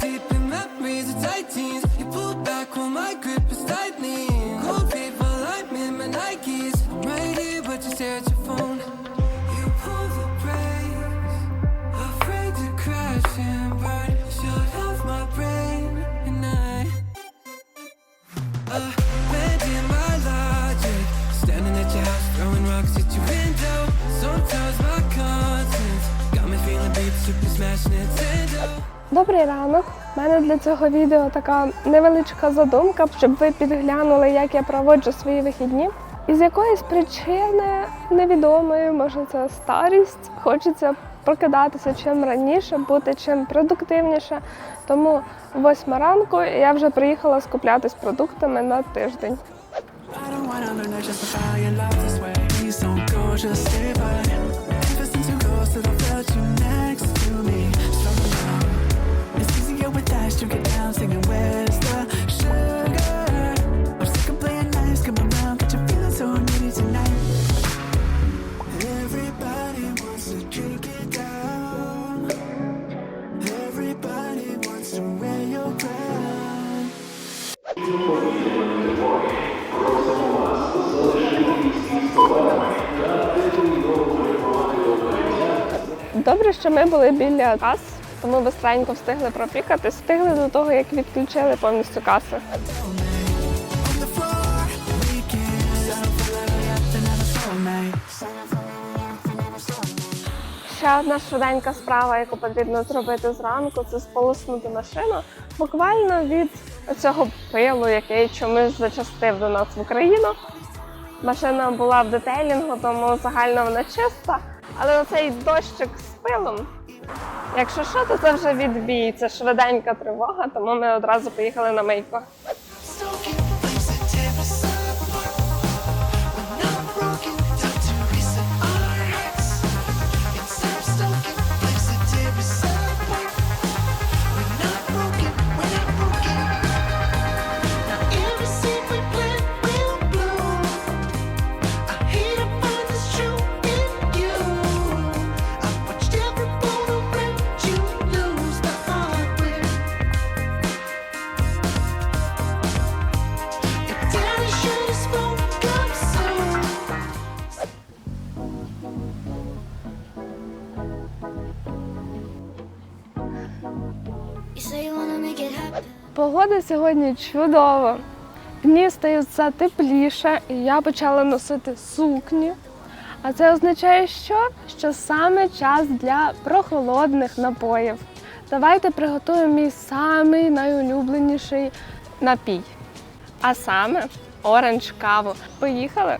deep in memories of tight jeans. You pull back while my grip is tightening. Добрий ранок. У мене для цього відео така невеличка задумка, щоб ви підглянули, як я проводжу свої вихідні. І з якоїсь причини невідомої, може це старість, хочеться прокидатися чим раніше, бути чим продуктивніше. Тому восьма ранку я вже приїхала скуплятись продуктами на тиждень. I don't wanna Що ми були біля кас, тому бистренько встигли пропікатись, встигли до того, як відключили повністю каси. Ще одна швиденька справа, яку потрібно зробити зранку, це сполоснути машину. Буквально від цього пилу, який чомусь зачастив до нас в Україну. Машина була в детейлінгу, тому загально вона чиста. Але оцей дощик пилом. Якщо що, то це вже відбій, це швиденька тривога, тому ми одразу поїхали на мийку. Погода сьогодні чудова. Дні все тепліше, і я почала носити сукні. А це означає, що? Що саме час для прохолодних напоїв. Давайте приготуємо мій самий найулюбленіший напій. А саме оранж каву. Поїхали!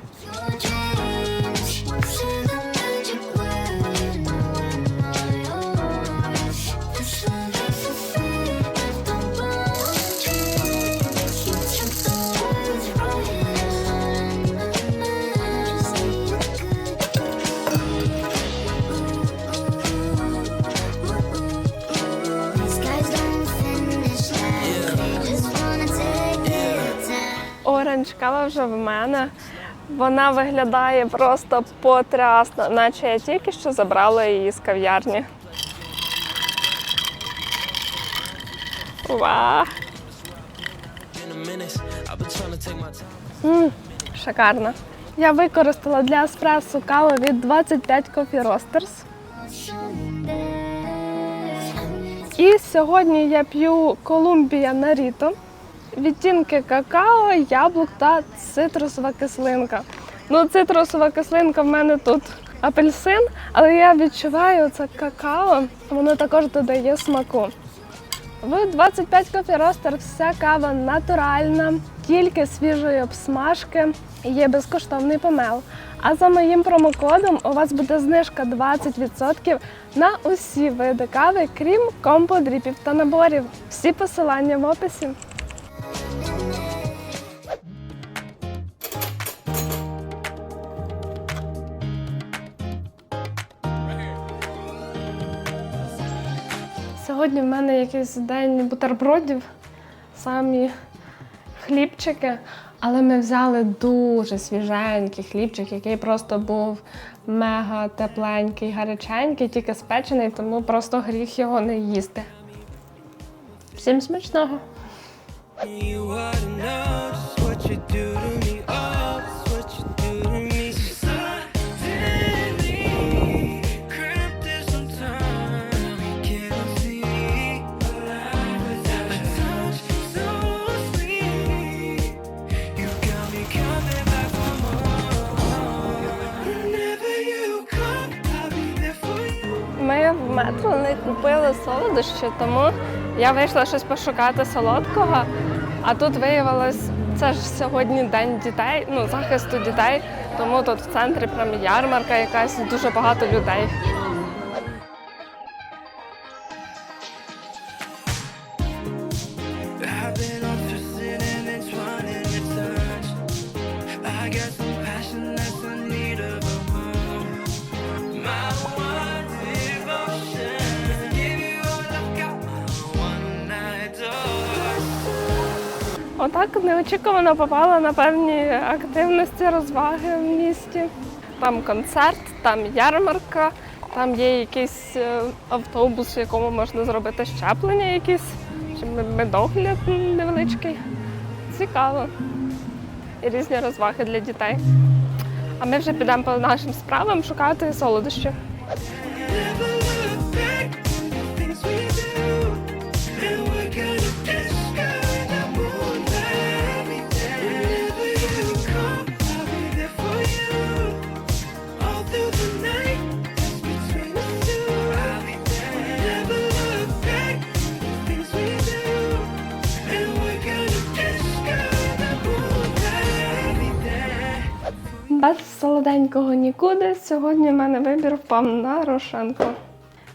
Оранж вже в мене. Вона виглядає просто потрясно, наче я тільки що забрала її з кав'ярні. Ва! In a minute, I've been trying to take my time. М, шикарно. Я використала для еспресо каву від 25 Coffee Roasters. І сьогодні я п'ю Колумбія Наріто, відтінки какао, яблук та цитрусова кислинка. Ну, цитрусова кислинка в мене тут апельсин, але я відчуваю це какао, воно також додає смаку. В 25 Coffee Roaster вся кава натуральна, тільки свіжої обсмажки, є безкоштовний помел. А за моїм промокодом у вас буде знижка 20% на усі види кави, крім компо-дріпів та наборів. Всі посилання в описі. Сьогодні в мене якийсь день бутербродів, самі хлібчики. Але ми взяли дуже свіженький хлібчик, який просто був мега тепленький, гаряченький, тільки спечений, тому просто гріх його не їсти. Всім смачного! Солодощі, тому я вийшла щось пошукати солодкого. А тут виявилось, це ж сьогодні день дітей, ну захисту дітей. Тому тут в центрі прям ярмарка якась дуже багато людей. Неочікувано попала на певні активності, розваги в місті. Там концерт, там ярмарка, там є якийсь е, автобус, в якому можна зробити щеплення якісь, чи медогляд невеличкий. Цікаво. І різні розваги для дітей. А ми вже підемо по нашим справам шукати солодощі. Солоденького нікуди. Сьогодні в мене вибір впав на рошенку.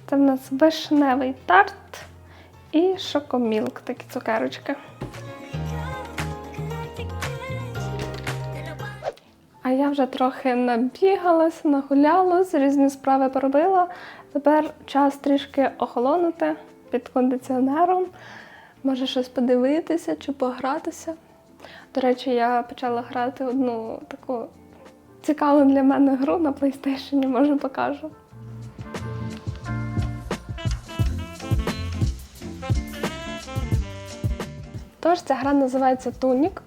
Це в нас вишневий тарт і шокомілк, такі цукерочки. А я вже трохи набігалась, нагулялась, різні справи поробила. Тепер час трішки охолонути під кондиціонером. Може щось подивитися чи погратися. До речі, я почала грати одну таку цікаву для мене гру на PlayStation, може покажу. Тож ця гра називається Тунік.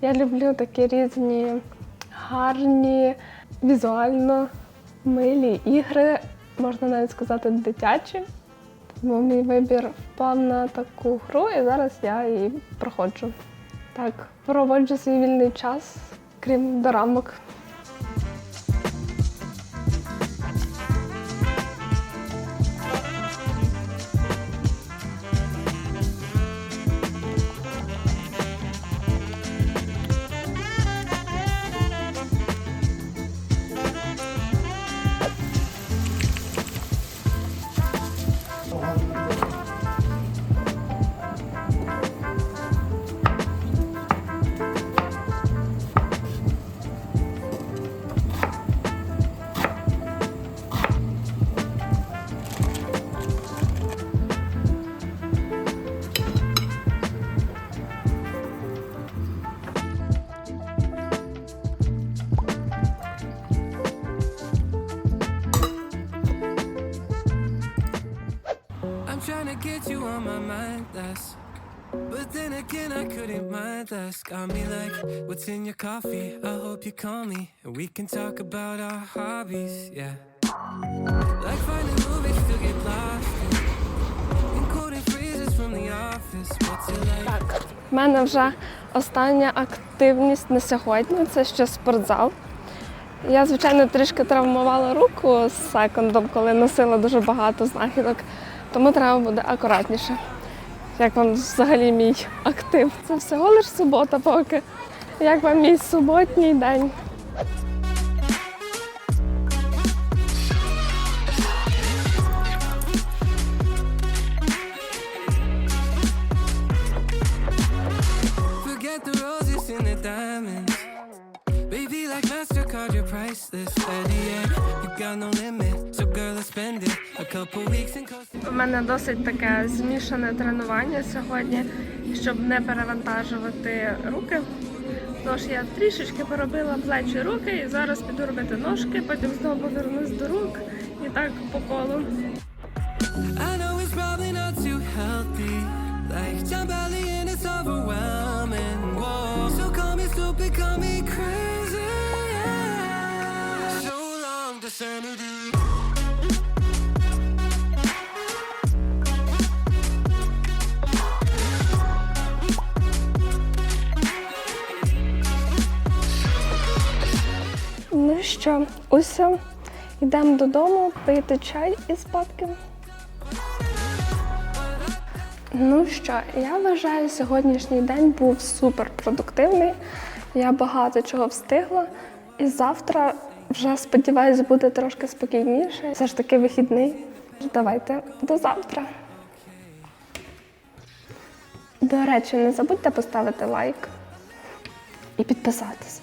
Я люблю такі різні гарні, візуально милі ігри, можна навіть сказати, дитячі. Тому мій вибір впав на таку гру, і зараз я її проходжу. Так, проводжу свій вільний час, крім дорамок. Couldn't mind. Got me like, what's in your coffee? I hope you call me and we can talk about our hobbies, yeah. Like finding movies to get lost. And quoting phrases from the office. What's it like? Так, в мене вже остання активність на сьогодні це ще спортзал. Я, звичайно, трішки травмувала руку з секундом, коли носила дуже багато знахідок, тому треба буде акуратніше. Як вам взагалі мій актив? Це всього лиш субота поки. Як вам мій суботній день? The the. Baby, like MasterCard, you're priceless. Steady, yeah, you got no limit. У мене досить таке змішане тренування сьогодні, щоб не перевантажувати руки. Тож я трішечки поробила плечі руки і зараз піду робити ножки, потім знову повернусь до рук і так по колу. I know it's probably not too healthy. Like що, усе, йдемо додому пити чай і спадки. Ну що, я вважаю, сьогоднішній день був супер продуктивний. Я багато чого встигла. І завтра вже сподіваюся, буде трошки спокійніше. Все ж таки вихідний. Давайте до завтра. До речі, не забудьте поставити лайк і підписатись.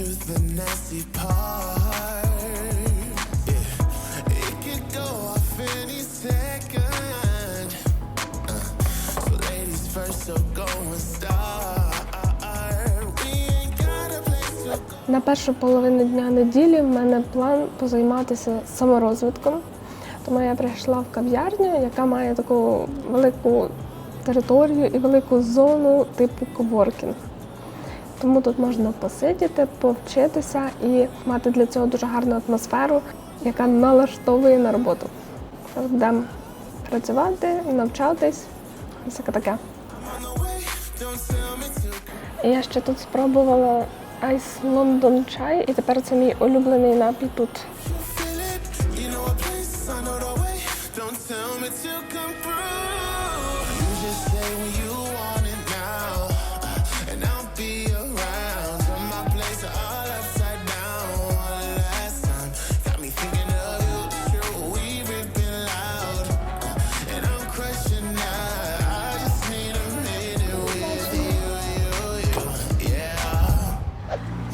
Get the nasty part. Yeah, it could go off any second. Uh, so ladies first, so go and start. На першу половину дня неділі в мене план позайматися саморозвитком. Тому я прийшла в кав'ярню, яка має таку велику територію і велику зону типу коворкінг. Тому тут можна посидіти, повчитися і мати для цього дуже гарну атмосферу, яка налаштовує на роботу. Будемо працювати, навчатись, Все таке. Я ще тут спробувала Ice London чай, і тепер це мій улюблений напій тут.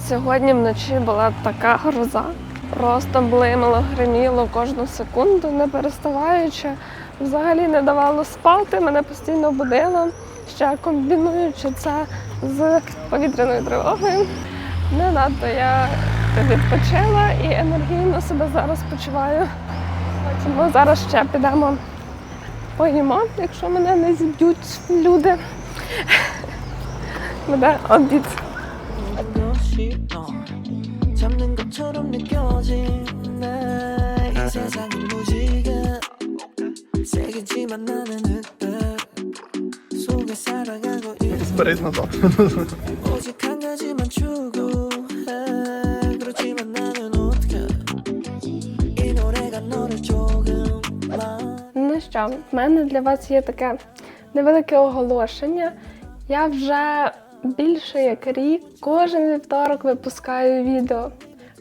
Сьогодні вночі була така гроза. Просто блимало, гриміло кожну секунду, не переставаючи. Взагалі не давало спати, мене постійно будило, ще комбінуючи це з повітряною тривогою. Не надто я відпочила і енергійно себе зараз почуваю. Тому зараз ще підемо поїмо, якщо мене не зіб'ють люди. Буде обід. 것이 너 잡는 것처럼 느껴지네 이 세상은 무지개 세겠지만 나는 흑백 속에 살아가고 있어 Перейдь назад. 오직 한 가지만 추구해 그렇지만 나는 어떡해 이 노래가 너를 조금만 Ну що, в мене для вас є таке невелике оголошення. Я вже більше як рік кожен вівторок випускаю відео.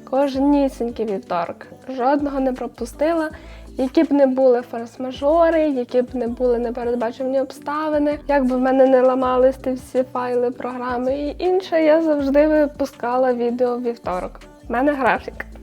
Кожнісінький вівторок. Жодного не пропустила. Які б не були форс-мажори, які б не були непередбачені обставини, як би в мене не ламались ті всі файли, програми і інше, я завжди випускала відео вівторок. У мене графік.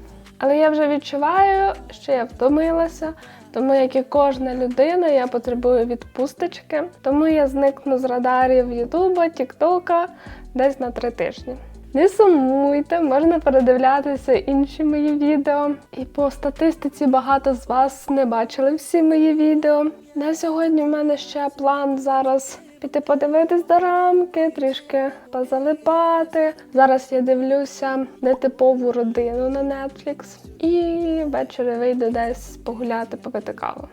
Але я вже відчуваю, що я втомилася, тому як і кожна людина, я потребую відпусточки. Тому я зникну з радарів Ютуба, Тіктока десь на три тижні. Не сумуйте, можна передивлятися інші мої відео. І по статистиці багато з вас не бачили всі мої відео. На сьогодні в мене ще план зараз піти подивитись до рамки, трішки позалипати. Зараз я дивлюся нетипову родину на Netflix. І ввечері вийду десь погуляти, попити каву.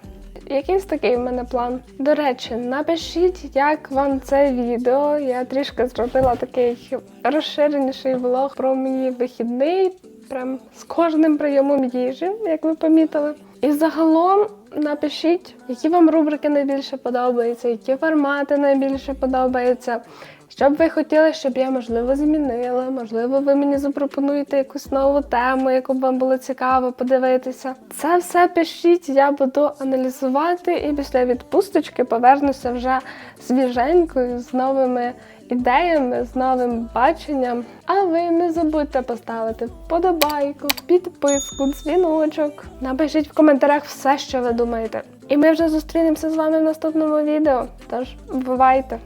Якийсь такий в мене план. До речі, напишіть, як вам це відео. Я трішки зробила такий розширеніший влог про мій вихідний, прям з кожним прийомом їжі, як ви помітили. І загалом напишіть, які вам рубрики найбільше подобаються, які формати найбільше подобаються. Що б ви хотіли, щоб я можливо змінила? Можливо, ви мені запропонуєте якусь нову тему, яку б вам було цікаво подивитися. Це все пишіть, я буду аналізувати і після відпусточки повернуся вже свіженькою з новими ідеями, з новим баченням. А ви не забудьте поставити вподобайку, підписку, дзвіночок. Напишіть в коментарях все, що ви думаєте. І ми вже зустрінемося з вами в наступному відео. Тож бувайте!